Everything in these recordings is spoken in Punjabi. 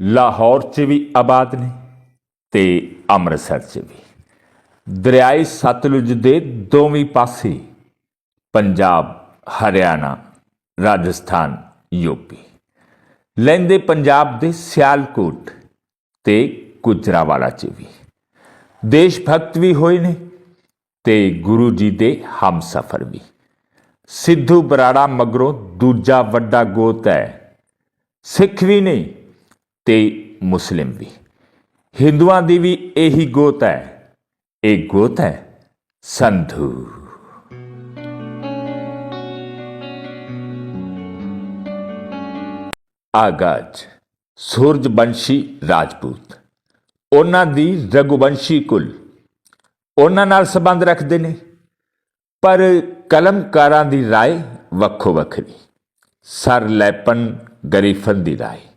ਲਾਹੌਰ 'ਚ ਵੀ ਆਬਾਦ ਨੇ ਤੇ ਅੰਮ੍ਰਿਤਸਰ 'ਚ ਵੀ। ਦਰਿਆਈ ਸਤਲੁਜ ਦੇ ਦੋਵੇਂ ਪਾਸੇ ਪੰਜਾਬ, ਹਰਿਆਣਾ, ਰਾਜਸਥਾਨ ਯੂਪੀ ਲੈਂਦੇ ਪੰਜਾਬ ਦੇ ਸਿਆਲਕੋਟ ਤੇ ਗੁਜਰਾਵਾਲਾ 'ਚ ਵੀ। ਦੇਸ਼ ਭਗਤ ਵੀ ਹੋਏ ਨੇ ਤੇ ਗੁਰੂ ਜੀ ਦੇ ਹਮਸਫਰ ਵੀ। ਸਿੱਧੂ ਬਰਾੜਾ ਮਗਰੋਂ ਦੂਜਾ ਵੱਡਾ ਗੋਤ ਹੈ। ਸਿੱਖ ਵੀ ਨੇ ਤੇ ਮੁਸਲਿਮ ਵੀ ਹਿੰਦੂਆਂ ਦੀ ਵੀ ਇਹੀ ਗੋਤ ਹੈ ਇਹ ਗੋਤ ਹੈ ਸੰਧੂ ਆਗਾਜ ਸੂਰਜਵੰਸ਼ੀ ਰਾਜਪੂਤ ਉਹਨਾਂ ਦੀ ਰਘੁਵੰਸ਼ੀ ਕੁਲ ਉਹਨਾਂ ਨਾਲ ਸੰਬੰਧ ਰੱਖਦੇ ਨੇ ਪਰ ਕਲਮਕਾਰਾਂ ਦੀ رائے ਵੱਖੋ ਵੱਖਰੀ ਸਰ ਲੈਪਨ ਗਰੀਫਨ ਦੀ رائے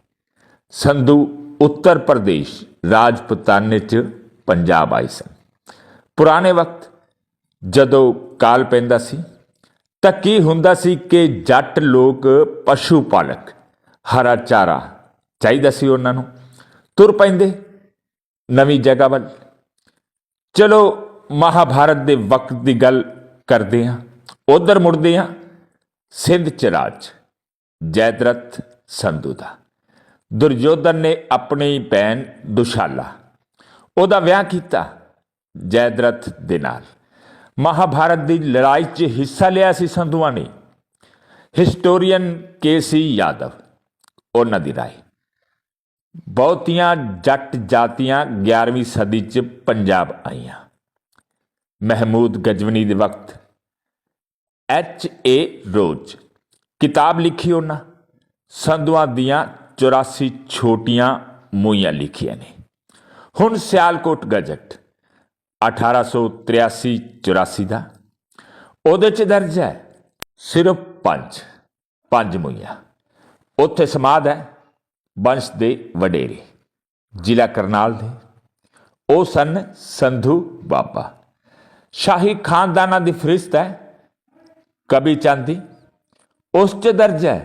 ਸੰਧੂ ਉੱਤਰ ਪ੍ਰਦੇਸ਼, ਰਾਜਪੂਤਾਨੇ ਚ ਪੰਜਾਬ ਆਏ ਸਨ। ਪੁਰਾਣੇ ਵਕਤ ਜਦੋਂ ਕਾਲ ਪੈਂਦਾ ਸੀ ਤਾਂ ਕੀ ਹੁੰਦਾ ਸੀ ਕਿ ਜੱਟ ਲੋਕ ਪਸ਼ੂ ਪਾਲਕ, ਹਰਾ ਚਾਰਾ ਚਾਹੀਦਾ ਸੀ ਉਹਨਾਂ ਨੂੰ। ਤੁਰ ਪੈਂਦੇ ਨਵੀਂ ਜਗ੍ਹਾ ਵੱਲ। ਚਲੋ ਮਹਾਭਾਰਤ ਦੇ ਵਕਤ ਦੀ ਗੱਲ ਕਰਦੇ ਹਾਂ। ਉਧਰ ਮੁੜਦੇ ਹਾਂ। ਸਿੰਧ ਚ ਰਾਜ ਜੈਦਰਥ ਸੰਧੂ ਦਾ। ਦੁਰਯੋਧਨ ਨੇ ਆਪਣੀ ਭੈਣ ਦੁਸ਼ਾਲਾ, ਉਹਦਾ ਵਿਆਹ ਕੀਤਾ ਜੈਦਰਥ ਦੇ ਨਾਲ। ਮਹਾਭਾਰਤ ਦੀ ਲੜਾਈ 'ਚ ਹਿੱਸਾ ਲਿਆ ਸੀ ਸੰਧੂਆਂ ਨੇ। ਹਿਸਟੋਰੀਅਨ ਕੇਸੀ ਯਾਦਵ, ਉਹਨਾਂ ਦੀ ਰਾਏ। ਬਹੁਤੀਆਂ ਜੱਟ ਜਾਤੀਆਂ 11ਵੀਂ ਸਦੀ 'ਚ ਪੰਜਾਬ ਆਈਆਂ। ਮਹਿਮੂਦ ਗਜਵਨੀ ਦੇ ਵਕਤ ਐਚ. ਏ. ਰੋਜ਼ ਕਿਤਾਬ ਲਿਖੀ ਉਹਨਾਂ, ਸੰਧੂਆਂ ਦੀਆਂ 84 ਛੋਟੀਆਂ ਮੂਈਆਂ ਲਿਖੀਆਂ ਨੇ ਹੁਣ ਸਿਆਲਕੋਟ ਗਜਟ 1883 84 ਦਾ ਉਹਦੇ ਚ ਦਰਜ ਹੈ ਸਿਰਫ ਪੰਜ ਪੰਜ ਮੂਈਆਂ ਉੱਥੇ ਸਮਾਦ ਹੈ ਵੰਸ਼ ਦੇ ਵਡੇਰੇ ਜ਼ਿਲ੍ਹਾ ਕਰਨਾਲ ਦੇ ਉਹ ਸਨ ਸੰਧੂ ਬਾਬਾ ਸ਼ਾਹੀ ਖਾਨਦਾਨਾਂ ਦੀ ਫਰਿਸ਼ਤ ਹੈ ਕਬੀ ਚਾਂਦੀ ਉਸ ਚ ਦਰਜ ਹੈ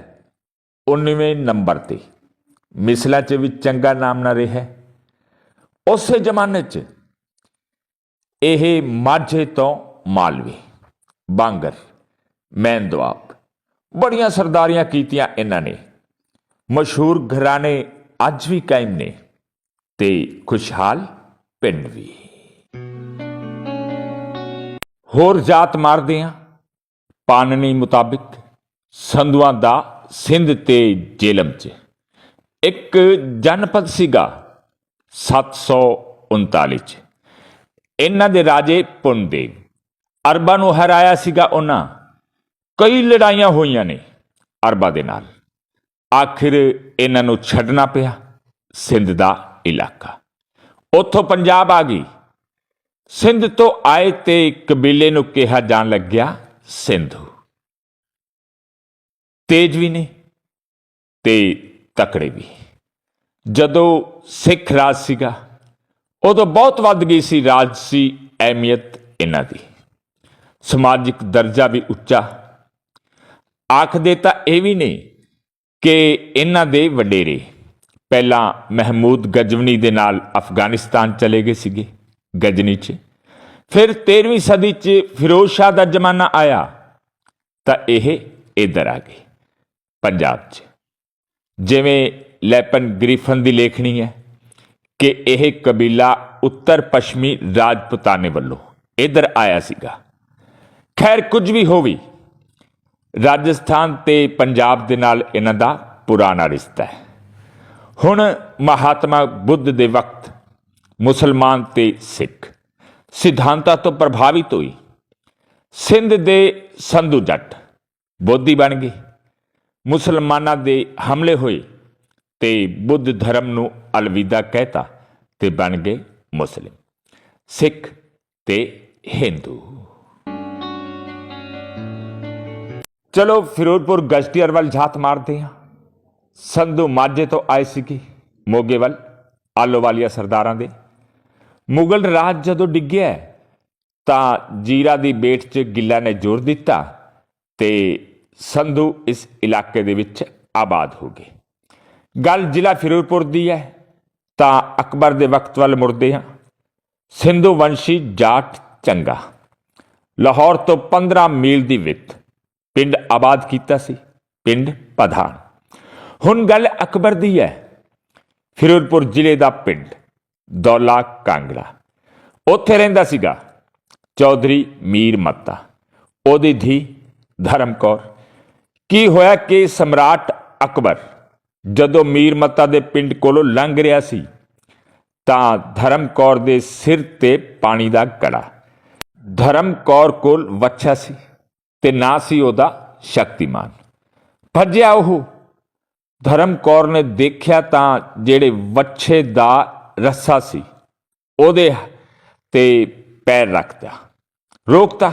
19ਵੇਂ ਨੰਬਰ ਤੇ ਮਿਸਲਾ ਚ ਵੀ ਚੰਗਾ ਨਾਮ ਨਾ ਰਿਹਾ। ਉਸੇ ਜ਼ਮਾਨੇ ਚ ਇਹ ਮਾਝੇ ਤੋਂ ਮਾਲਵੇ, ਬਾਂਗਰ ਮੈਂਦਵਾਬ ਬੜੀਆਂ ਸਰਦਾਰੀਆਂ ਕੀਤੀਆਂ ਇਹਨਾਂ ਨੇ। ਮਸ਼ਹੂਰ ਘਰਾਣੇ ਅੱਜ ਵੀ ਕਾਇਮ ਨੇ ਤੇ ਖੁਸ਼ਹਾਲ ਪਿੰਡ ਵੀ। ਹੋਰ ਜਾਤ ਮਾਰਦੇ ਆ ਪਾਨਣੀ ਮੁਤਾਬਿਕ ਸੰਧੂਆਂ ਦਾ ਸਿੰਧ ਤੇ ਜੇਲਮ ਚ। ਇੱਕ ਜਨਪਦ ਸੀਗਾ 739 ਚ। ਇਹਨਾਂ ਦੇ ਰਾਜੇ ਪੁੰਦੇ ਅਰਬਾਂ ਨੂੰ ਹਰਾਇਆ ਸੀਗਾ ਉਹਨਾਂ। ਕਈ ਲੜਾਈਆਂ ਹੋਈਆਂ ਨੇ ਅਰਬਾਂ ਦੇ ਨਾਲ। ਆਖਿਰ ਇਹਨਾਂ ਨੂੰ ਛੱਡਣਾ ਪਿਆ ਸਿੰਧ ਦਾ ਇਲਾਕਾ। ਉੱਥੋਂ ਪੰਜਾਬ ਆ ਗਈ। ਸਿੰਧ ਤੋਂ ਆਏ ਤੇ ਕਬੀਲੇ ਨੂੰ ਕਿਹਾ ਜਾਣ ਲੱਗਿਆ ਸਿੰਧੂ। ਤੇਜ ਵੀ ਨੇ ਤੇ ਤਕੜੇ ਵੀ। ਜਦੋਂ ਸਿੱਖ ਰਾਜ ਸੀਗਾ, ਉਦੋਂ ਬਹੁਤ ਵੱਧ ਗਈ ਸੀ ਰਾਜਸੀ ਅਹਿਮੀਅਤ ਇਹਨਾਂ ਦੀ। ਸਮਾਜਿਕ ਦਰਜਾ ਵੀ ਉੱਚਾ। ਆਖਦੇ ਤਾਂ ਇਹ ਵੀ ਨੇ ਕਿ ਇਹਨਾਂ ਦੇ ਵਡੇਰੇ ਪਹਿਲਾਂ ਮਹਿਮੂਦ ਗਜਵਨੀ ਦੇ ਨਾਲ ਅਫਗਾਨਿਸਤਾਨ ਚਲੇ ਗਏ ਸੀਗੇ ਗਜਨੀ 'ਚ। ਫਿਰ 13ਵੀਂ ਸਦੀ 'ਚ ਫਿਰੋਜ਼ ਸ਼ਾਹ ਦਾ ਜ਼ਮਾਨਾ ਆਇਆ ਤਾਂ ਇਹ ਇੱਧਰ ਆ ਗਏ, ਪੰਜਾਬ 'ਚ। ਜਿਵੇਂ ਲੈਪਨ ਗ੍ਰਿਫਨ ਦੀ ਲੇਖਣੀ ਹੈ ਕਿ ਇਹ ਕਬੀਲਾ ਉੱਤਰ ਪੱਛਮੀ ਰਾਜਪੂਤਾਨੇ ਵੱਲੋਂ ਇੱਧਰ ਆਇਆ ਸੀਗਾ। ਖੈਰ, ਕੁਝ ਵੀ ਹੋਵੇ, ਰਾਜਸਥਾਨ ਤੇ ਪੰਜਾਬ ਦੇ ਨਾਲ ਇਹਨਾਂ ਦਾ ਪੁਰਾਣਾ ਰਿਸ਼ਤਾ ਹੈ। ਹੁਣ ਮਹਾਤਮਾ ਬੁੱਧ ਦੇ ਵਕਤ ਮੁਸਲਮਾਨ ਤੇ ਸਿੱਖ ਸਿਧਾਂਤਾਂ ਤੋਂ ਪ੍ਰਭਾਵਿਤ ਹੋਈ। ਸਿੰਧ ਦੇ ਸੰਧੂ ਜੱਟ ਬੋਧੀ ਬਣ ਗਏ। ਮੁਸਲਮਾਨਾਂ ਦੇ ਹਮਲੇ ਹੋਏ ਤੇ ਬੁੱਧ ਧਰਮ ਨੂੰ ਅਲਵਿਦਾ ਕਹਿਤਾ ਤੇ ਬਣ ਗਏ ਮੁਸਲਿਮ, ਸਿੱਖ ਤੇ ਹਿੰਦੂ। ਚਲੋ ਫਿਰੋਜ਼ਪੁਰ ਗਸ਼ਤੀਅਰ ਵੱਲ ਝਾਤ ਮਾਰਦੇ ਹਾਂ। ਸੰਧੂ ਮਾਝੇ ਤੋਂ ਆਏ ਸੀਗੇ ਮੋਗੇ ਵੱਲ ਆਲੋਵਾਲੀਆ ਸਰਦਾਰਾਂ ਦੇ। ਮੁਗਲ ਰਾਜ ਜਦੋਂ ਡਿੱਗਿਆ ਤਾਂ ਜੀਰਾ ਦੀ ਬੇਟ 'ਚ ਗਿੱਲਾ ਨੇ ਜ਼ੋਰ ਦਿੱਤਾ ਤੇ ਸੰਧੂ ਇਸ ਇਲਾਕੇ ਦੇ ਵਿੱਚ ਆਬਾਦ ਹੋ ਗਏ। ਗੱਲ ਜ਼ਿਲ੍ਹਾ ਫਿਰੋਜ਼ਪੁਰ ਦੀ ਹੈ, ਤਾਂ ਅਕਬਰ ਦੇ ਵਕਤ ਵੱਲ ਮੁੜਦੇ ਹਾਂ। ਸਿੰਧੂ ਵੰਸ਼ੀ ਜਾਟ ਚੰਗਾ। ਲਾਹੌਰ ਤੋਂ 15 ਮੀਲ ਦੀ ਵਿੱਥ ਪਿੰਡ ਆਬਾਦ ਕੀਤਾ ਸੀ, ਪਿੰਡ ਪਧਾਨ। ਹੁਣ ਗੱਲ ਅਕਬਰ ਦੀ ਹੈ। ਫਿਰੋਜ਼ਪੁਰ ਜ਼ਿਲ੍ਹੇ ਦਾ ਪਿੰਡ ਦੌਲਾ ਕਾਂਗੜਾ। ਉੱਥੇ ਰਹਿੰਦਾ ਸੀਗਾ ਚੌਧਰੀ ਮੀਰ ਮੱਤਾ। ਉਹਦੀ ਧੀ ਧਰਮ ਕੌਰ ਕੀ ਹੋਇਆ ਕਿ ਸਮਰਾਟ ਅਕਬਰ ਜਦੋਂ ਮੀਰ ਮੱਤਾ ਦੇ ਪਿੰਡ ਕੋਲੋਂ ਲੰਘ ਰਿਹਾ ਸੀ, ਤਾਂ ਧਰਮਕੌਰ ਦੇ ਸਿਰ ਤੇ ਪਾਣੀ ਦਾ ਗੜਾ। ਧਰਮਕੌਰ ਕੋਲ ਵੱਛਾ ਸੀ ਤੇ ਨਾ ਸੀ ਉਹਦਾ ਸ਼ਕਤੀਮਾਨ। ਭੱਜਿਆ ਉਹ। ਧਰਮਕੌਰ ਨੇ ਦੇਖਿਆ ਤਾਂ ਜਿਹੜੇ ਵੱਛੇ ਦਾ ਰੱਸਾ ਸੀ, ਉਹਦੇ ਤੇ ਪੈਰ ਰੱਖਦਾ ਰੋਕਤਾ।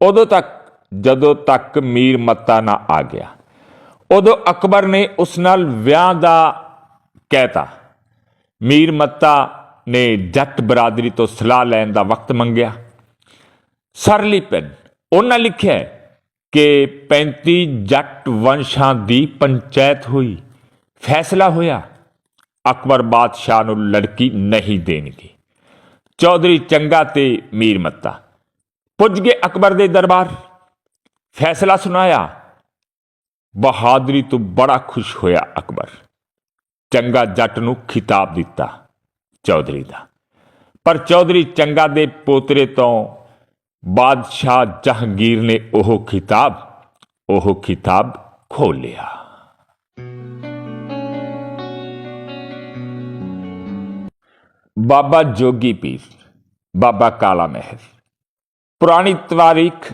ਉਦੋਂ ਤੱਕ ਜਦੋਂ ਤੱਕ ਮੀਰ ਮੱਤਾ ਨਾ ਆ ਗਿਆ। ਉਦੋਂ ਅਕਬਰ ਨੇ ਉਸ ਨਾਲ ਵਿਆਹ ਦਾ ਕਹਿਤਾ। ਮੀਰ ਮੱਤਾ ਨੇ ਜੱਟ ਬਰਾਦਰੀ ਤੋਂ ਸਲਾਹ ਲੈਣ ਦਾ ਵਕਤ ਮੰਗਿਆ। ਸਰਲੀ ਪੈਨ ਉਹਨਾਂ ਲਿਖਿਆ ਕਿ 35 ਜੱਟ ਵੰਸ਼ਾਂ ਦੀ ਪੰਚਾਇਤ ਹੋਈ। ਫੈਸਲਾ ਹੋਇਆ, ਅਕਬਰ ਬਾਦਸ਼ਾਹ ਨੂੰ ਲੜਕੀ ਨਹੀਂ ਦੇਣਗੇ। ਚੌਧਰੀ ਚੰਗਾ ਤੇ ਮੀਰ ਮੱਤਾ। ਪੁੱਜ ਗਏ ਅਕਬਰ ਦੇ ਦਰਬਾਰ। ਫੈਸਲਾ ਸੁਣਾਇਆ। ਬਹਾਦਰੀ ਤੋਂ ਬੜਾ ਖੁਸ਼ ਹੋਇਆ ਅਕਬਰ। ਚੰਗਾ ਜੱਟ ਨੂੰ ਖਿਤਾਬ ਦਿੱਤਾ ਚੌਧਰੀ ਦਾ। ਪਰ ਚੌਧਰੀ ਚੰਗਾ ਦੇ ਪੋਤਰੇ ਤੋਂ ਬਾਦਸ਼ਾਹ ਜਹਾਂਗੀਰ ਨੇ ਉਹ ਖਿਤਾਬ ਉਹ ਖਿਤਾਬ ਖੋ ਲਿਆ। ਬਾਬਾ ਜੋਗੀ ਪੀਰ, ਬਾਬਾ ਕਾਲਾ ਮਹਿਰ ਪੁਰਾਣੀ ਤਵਾਰੀਖ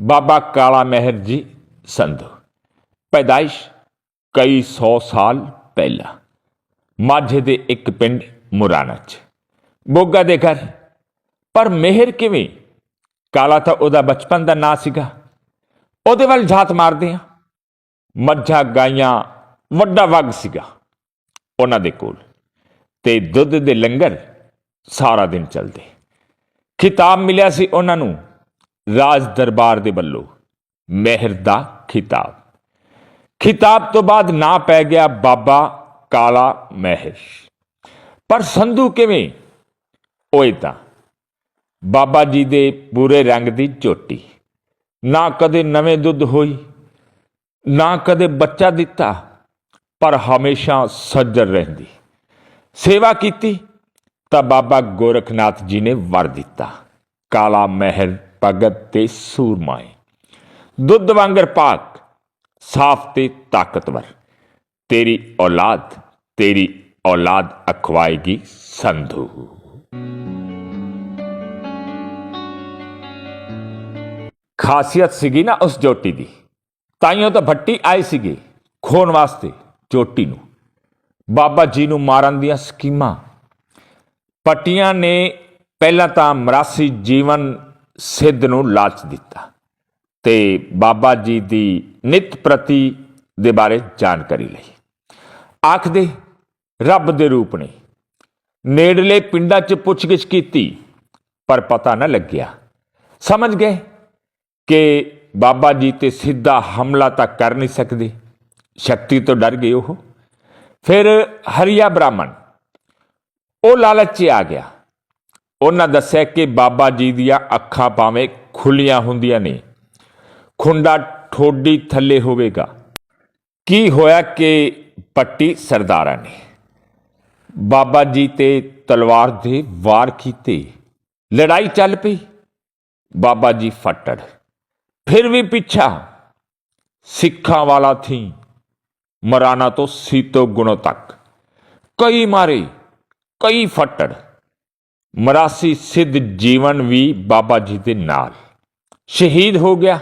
ਬਾਬਾ ਕਾਲਾ ਮਹਿਰ ਜੀ ਸੰਧੂ। ਪੈਦਾਇਸ਼ ਕਈ ਸੌ ਸਾਲ ਪਹਿਲਾਂ। ਮਾਝੇ ਦੇ ਇੱਕ ਪਿੰਡ ਮੁਰਾਨਾ ਚ। ਬੋਗਾ ਦੇ ਘਰ। ਪਰ ਮਿਹਰ ਕਿਵੇਂ? ਕਾਲਾ ਤਾਂ ਉਹਦਾ ਬਚਪਨ ਦਾ ਨਾਂ ਸੀਗਾ। ਉਹਦੇ ਵੱਲ ਝਾਤ ਮਾਰਦੇ ਆ ਮੱਝਾਂ, ਗਾਈਆਂ, ਵੱਡਾ ਵਗ ਸੀਗਾ ਉਹਨਾਂ ਦੇ ਕੋਲ। ਤੇ ਦੁੱਧ ਦੇ ਲੰਗਰ ਸਾਰਾ ਦਿਨ ਚੱਲਦੇ। ਖਿਤਾਬ ਮਿਲਿਆ ਸੀ ਉਹਨਾਂ ਨੂੰ। ਰਾਜ ਦਰਬਾਰ ਦੇ ਵੱਲੋਂ ਮਹਿਰ ਦਾ ਖਿਤਾਬ। ਖਿਤਾਬ ਤੋਂ ਬਾਅਦ ਨਾ ਪੈ ਗਿਆ ਬਾਬਾ ਕਾਲਾ ਮਹਿਰ। ਪਰ ਸੰਧੂ ਕਿਵੇਂ? ਓਏ ਤਾਂ, ਬਾਬਾ ਜੀ ਦੇ ਪੂਰੇ ਰੰਗ ਦੀ ਝੋਟੀ ਨਾ ਕਦੇ ਨਵੇਂ ਦੁੱਧ ਹੋਈ, ਨਾ ਕਦੇ ਬੱਚਾ ਦਿੱਤਾ, ਪਰ ਹਮੇਸ਼ਾ ਸੱਜਰ ਰਹਿੰਦੀ। ਸੇਵਾ ਕੀਤੀ ਤਾਂ ਬਾਬਾ ਗੋਰਖਨਾਥ ਜੀ ਨੇ ਵਰ ਦਿੱਤਾ। ਕਾਲਾ ਮਹਿਰ ਭਗਤ ਤੇ ਸੂਰਮਾਏ ਦੁੱਧ ਵਾਂਗਰ ਪਾਕ, ਸਾਫ਼ ਤੇ ਤਾਕਤਵਰ। ਤੇਰੀ ਔਲਾਦ ਤੇਰੀ ਔਲਾਦ ਅਖਵਾਏਗੀ ਸੰਧੂ। ਖਾਸੀਅਤ ਸੀਗੀ ਨਾ ਉਸ ਜੋਟੀ ਦੀ। ਤਾਈਓ ਤਾਂ ਭੱਟੀ ਆਏ ਸੀਗੇ ਖੋਣ ਵਾਸਤੇ ਜੋਟੀ ਨੂੰ। ਬਾਬਾ ਜੀ ਨੂੰ ਮਾਰਨ ਦੀਆਂ ਸਕੀਮਾਂ। ਪੱਟੀਆਂ ਨੇ ਪਹਿਲਾਂ ਤਾਂ ਮਰਾਸੀ ਜੀਵਨ ਸਿੱਧ ਨੂੰ ਲਾਲਚ ਦਿੱਤਾ ਤੇ ਬਾਬਾ ਜੀ ਦੀ ਨਿਤ ਪ੍ਰਤੀ ਦੇ ਬਾਰੇ ਜਾਣਕਾਰੀ ਲਈ। ਆਖਦੇ, ਰੱਬ ਦੇ ਰੂਪ ਨੇ। ਨੇੜਲੇ ਪਿੰਡਾਂ 'ਚ ਪੁੱਛਗਿੱਛ ਕੀਤੀ, ਪਰ ਪਤਾ ਨਾ ਲੱਗਿਆ। ਸਮਝ ਗਏ ਕਿ ਬਾਬਾ ਜੀ ਤੇ ਸਿੱਧਾ ਹਮਲਾ ਤਾਂ ਕਰ ਨਹੀਂ ਸਕਦੇ। ਸ਼ਕਤੀ ਤੋਂ ਡਰ ਗਏ ਉਹ। ਫਿਰ ਹਰੀਆ ਬ੍ਰਾਹਮਣ, ਉਹ ਲਾਲਚ 'ਚ ਆ ਗਿਆ। ਉਹਨਾਂ ਦੱਸਿਆ ਕਿ ਬਾਬਾ ਜੀ ਦੀਆਂ ਅੱਖਾਂ ਭਾਵੇਂ ਖੁੱਲੀਆਂ ਹੁੰਦੀਆਂ ਨੇ, ਖੁੰਡਾ ਠੋਡੀ ਥੱਲੇ ਹੋਵੇਗਾ। ਕੀ ਹੋਇਆ ਕਿ ਪੱਟੀ ਸਰਦਾਰਾਂ ਨੇ? ਬਾਬਾ ਜੀ ਤੇ ਤਲਵਾਰ ਦੇ ਵਾਰ ਕੀਤੇ, ਲੜਾਈ ਚੱਲ ਪਈ। ਬਾਬਾ ਜੀ ਫੱਟੜ, ਫਿਰ ਵੀ ਪਿੱਛਾ। ਸਿੱਖਾਂ ਵਾਲਾ ਥੀ ਮਰਾਣਾ ਤੋਂ ਸੀਤੋ ਗੁਣੋ ਤੱਕ। ਕਈ ਮਾਰੇ, ਕਈ ਫੱਟੜ। ਮਰਾਸੀ ਸਿੱਧ ਜੀਵਨ ਵੀ ਬਾਬਾ ਜੀ ਦੇ ਨਾਲ। ਸ਼ਹੀਦ ਹੋ ਗਿਆ,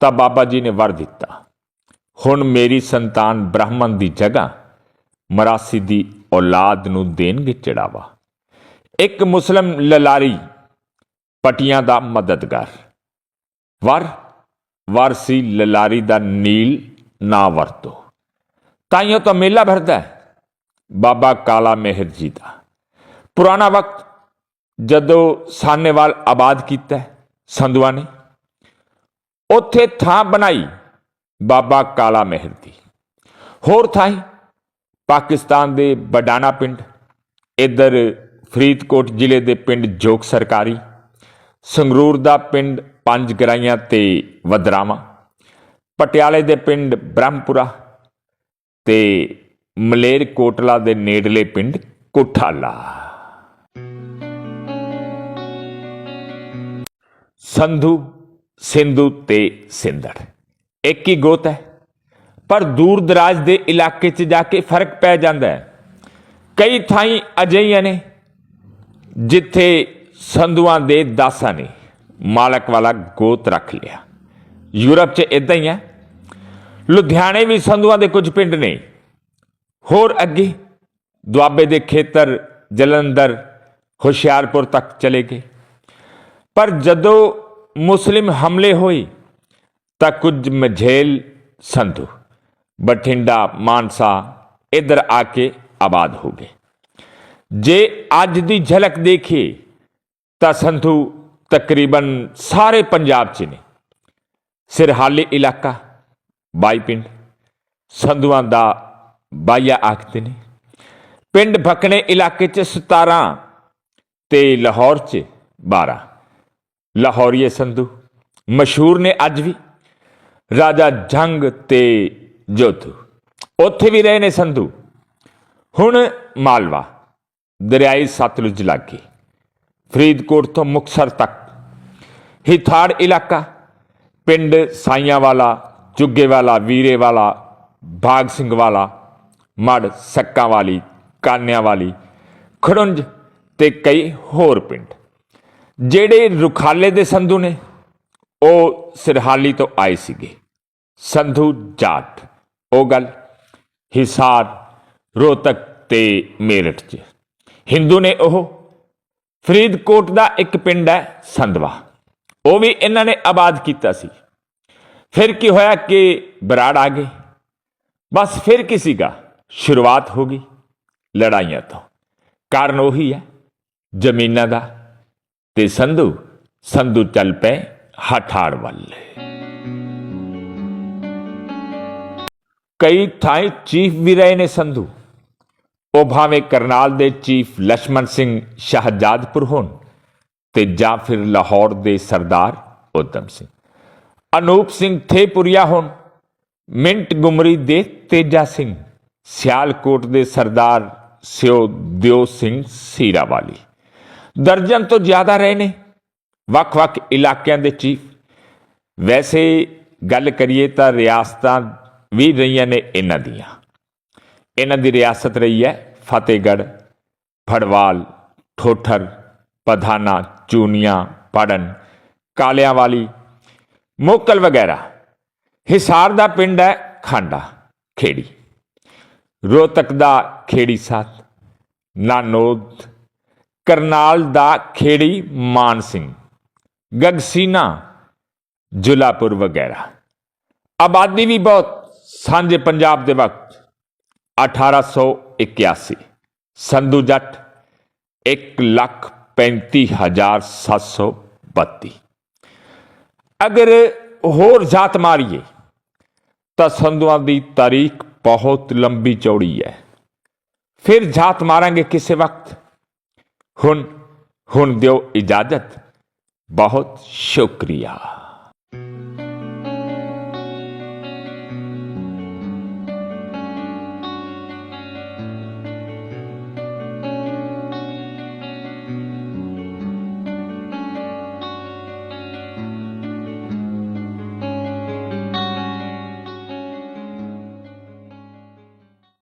ਤਾਂ ਬਾਬਾ ਜੀ ਨੇ ਵਰ ਦਿੱਤਾ। ਹੁਣ ਮੇਰੀ ਸੰਤਾਨ ਬ੍ਰਾਹਮਣ ਦੀ ਜਗ੍ਹਾ ਮਰਾਸੀ ਦੀ ਔਲਾਦ ਨੂੰ ਦੇਣਗੇ ਚੜਾਵਾ। ਇੱਕ ਮੁਸਲਮ ਲਲਾਰੀ ਪਟੀਆਂ ਦਾ ਮਦਦਗਾਰ। ਵਰ ਵਰ ਸੀ ਲਲਾਰੀ ਦਾ ਨੀਲ ਨਾ ਵਰਤੋ। ਤਾਈਓ ਤਾਂ ਮੇਲਾ ਭਰਦਾ ਹੈ। ਬਾਬਾ ਕਾਲਾ ਮਿਹਰ ਜੀ ਦਾ। ਪੁਰਾਣਾ ਵਕਤ ਜਦੋਂ ਸਾਨੇਵਾਲ ਆਬਾਦ ਕੀਤਾ ਹੈ, ਸੰਧੂਆਂ ਨੇ ਉੱਥੇ ਥਾਂ ਬਣਾਈ ਬਾਬਾ ਕਾਲਾ ਮਹਿਰ ਦੀ। ਹੋਰ ਥਾਂ ਪਾਕਿਸਤਾਨ ਦੇ ਬਡਾਣਾ ਪਿੰਡ ਇੱਧਰ ਫਰੀਦਕੋਟ ਜ਼ਿਲ੍ਹੇ ਦੇ ਪਿੰਡ ਜੋਗ ਸਰਕਾਰੀ ਸੰਗਰੂਰ ਦਾ ਪਿੰਡ ਪੰਜ ਗਰਾਈਆਂ ਤੇ ਵਦਰਾਵਾ ਪਟਿਆਲੇ ਦੇ ਪਿੰਡ ਬ੍ਰਹਮਪੁਰਾ ਤੇ ਮਲੇਰ ਕੋਟਲਾ ਦੇ ਨੇੜਲੇ ਪਿੰਡ ਕੋਠਾਲਾ। ਸੰਧੂ, ਸਿੰਧੂ ਤੇ ਸਿੰਧੜ ਇੱਕ ਹੀ ਗੋਤ ਹੈ? ਪਰ ਦੂਰ ਦਰਾਜ ਦੇ ਇਲਾਕੇ 'ਚ ਜਾ ਕੇ ਫ਼ਰਕ ਪੈ ਜਾਂਦਾ ਹੈ। ਕਈ ਥਾਈਂ ਅਜਿਹੀਆਂ ਨੇ ਜਿੱਥੇ ਸੰਧੂਆਂ ਦੇ ਦਾਸਾਂ ਨੇ ਮਾਲਕ ਵਾਲਾ ਗੋਤ ਰੱਖ ਲਿਆ। ਯੂਰਪ 'ਚ ਇਦਾਂ ਹੀ ਹੈ। ਲੁਧਿਆਣੇ ਵੀ ਸੰਧੂਆਂ ਦੇ ਕੁਝ ਪਿੰਡ ਨੇ। ਹੋਰ ਅੱਗੇ ਦੁਆਬੇ ਦੇ ਖੇਤਰ ਜਲੰਧਰ, ਹੁਸ਼ਿਆਰਪੁਰ ਤੱਕ ਚਲੇ ਗਏ। ਪਰ ਜਦੋਂ ਮੁਸਲਿਮ ਹਮਲੇ ਹੋਏ ਤਾਂ ਕੁਝ ਮਝੇਲ ਸੰਧੂ, ਬਠਿੰਡਾ, ਮਾਨਸਾ ਇੱਧਰ ਆ ਕੇ ਆਬਾਦ ਹੋ ਗਏ। ਜੇ ਅੱਜ ਦੀ ਝਲਕ ਦੇਖੀਏ ਤਾਂ ਸੰਧੂ ਤਕਰੀਬਨ ਸਾਰੇ ਪੰਜਾਬ 'ਚ ਨੇ। ਸਿਰਹਾਲੀ ਇਲਾਕਾ ਬਾਈ ਪਿੰਡ ਸੰਧੂਆਂ ਦਾ ਬਾਈਆ ਆਖਦੇ ਨੇ। ਪਿੰਡ ਭਕਣੇ ਇਲਾਕੇ 'ਚ 17 ਤੇ ਲਾਹੌਰ 'ਚ 12 ਲਾਹੌਰੀਏ ਸੰਧੂ। ਮਸ਼ਹੂਰ ਨੇ ਅੱਜ ਵੀ ਰਾਜਾ ਜੰਗ ਤੇ ਜੋਧੂ। ਉੱਥੇ ਵੀ ਰਹੇ ਨੇ ਸੰਧੂ। ਹੁਣ ਮਾਲਵਾ, ਦਰਿਆਈ ਸਤਲੁਜ ਲਾਗੇ, ਫਰੀਦਕੋਟ ਤੋਂ ਮੁਕਸਰ ਤੱਕ। ਹਿਥਾੜ ਇਲਾਕਾ, ਪਿੰਡ ਸਾਈਆਂ ਵਾਲਾ ਚੁੱਗੇ ਵਾਲਾ ਵੀਰੇ ਵਾਲਾ ਬਾਗ ਸਿੰਘ ਵਾਲਾ ਮੜ ਸੱਕਾਂ ਵਾਲੀ ਕਾਨਿਆਂ ਵਾਲੀ ਖੜੁੰਜ ਤੇ ਕਈ ਹੋਰ ਪਿੰਡ। ਜਿਹੜੇ ਰੁਖਾਲੇ ਦੇ ਸੰਧੂ ਨੇ, ਉਹ ਸਿਰਹਾਲੀ ਤੋਂ ਆਏ ਸੀਗੇ। ਸੰਧੂ ਜਾਟ, ਉਹ ਗੱਲ ਹਿਸਾਰ, ਰੋਹਤਕ ਤੇ ਮੇਰਠ 'ਚ। ਹਿੰਦੂ ਨੇ ਉਹ ਫਰੀਦਕੋਟ ਦਾ ਇੱਕ ਪਿੰਡ ਹੈ, ਸੰਧਵਾ। ਉਹ ਵੀ ਇਹਨਾਂ ਨੇ ਆਬਾਦ ਕੀਤਾ ਸੀ। ਫਿਰ ਕੀ ਹੋਇਆ ਕਿ ਬਰਾੜ ਆ ਗਏ। ਬਸ ਫਿਰ ਕੀ ਸੀਗਾ? ਸ਼ੁਰੂਆਤ ਹੋ ਗਈ ਲੜਾਈਆਂ ਤੋਂ। ਕਾਰਨ ਉਹੀ ਹੈ, ਜ਼ਮੀਨਾਂ ਦਾ ਤੇ ਸੰਧੂ ਸੰਧੂ ਚੱਲ ਪਏ ਹਠਾੜ ਵੱਲ। ਕਈ ਥਾਈਂ ਚੀਫ ਵੀ ਰਹੇ ਨੇ ਸੰਧੂ। ਉਹ ਭਾਵੇਂ ਕਰਨਾਲ ਦੇ ਚੀਫ ਲక్ష్మణ ਸਿੰਘ ਸ਼ਹਜਾਦਪੁਰ ਹੋਣ ਤੇ ਜਾਂ ਫਿਰ ਲਾਹੌਰ ਦੇ ਸਰਦਾਰ ਉਦਮ ਸਿੰਘ। ਅਨੂਪ ਸਿੰਘ ਥੇਪੁਰੀਆ ਹੋਣ, ਮਿੰਟ ਗੁਮਰੀ ਦੇ ਤੇਜਾ ਸਿੰਘ, ਸਿਆਲਕੋਟ ਦੇ ਸਰਦਾਰ ਸਿਓ ਦਿਓ ਸਿੰਘ ਸੀਰਾਵਾਲੀ। ਦਰਜਨ ਤੋਂ ਜ਼ਿਆਦਾ ਰਹੇ ਨੇ। ਵੱਖ-ਵੱਖ ਇਲਾਕਿਆਂ ਦੇ ਚੀਫ। ਵੈਸੇ ਗੱਲ ਕਰੀਏ ਤਾਂ ਰਿਆਸਤਾਂ ਵੀ ਰਹੀਆਂ ਨੇ ਇਹਨਾਂ ਦੀਆਂ। ਇਹਨਾਂ ਦੀ ਰਿਆਸਤ ਰਹੀ ਹੈ ਫਤਿਹਗੜ੍ਹ, ਫੜਵਾਲ, ਠੋਠਰ, ਪਧਾਨਾ, ਚੂਨੀਆਂ, ਪੜਨ ਕਾਲਿਆਂ ਵਾਲੀ ਮੋਕਲ ਵਗੈਰਾ। ਹਿਸਾਰ ਦਾ ਪਿੰਡ ਹੈ ਖਾਂਡਾ, ਖੇੜੀ। ਰੋਹਤਕ ਦਾ ਖੇੜੀ ਸਾਥ। ਨਾਨੋਦ ਕਰਨਾਲ ਦਾ ਖੇੜੀ ਮਾਨ ਸਿੰਘ, ਗਗਸੀਨਾ, ਜੁਲਾਪੁਰ ਵਗੈਰਾ। ਆਬਾਦੀ ਵੀ ਬਹੁਤ, ਸਾਂਝੇ ਪੰਜਾਬ ਦੇ ਵਕਤ 1881 ਸੰਧੂ ਜੱਟ 135732 ਅਗਰ ਹੋਰ ਜਾਤ ਮਾਰੀਏ, ਤਾਂ ਸੰਧੂਆਂ ਦੀ ਤਾਰੀਖ ਬਹੁਤ ਲੰਬੀ ਚੌੜੀ ਹੈ। ਫਿਰ ਜਾਤ ਮਾਰਾਂਗੇ ਕਿਸੇ ਵਕਤ। ਹੁਣ ਹੁਣ ਦਿਓ ਇਜਾਜ਼ਤ ਬਹੁਤ ਸ਼ੁਕਰੀਆ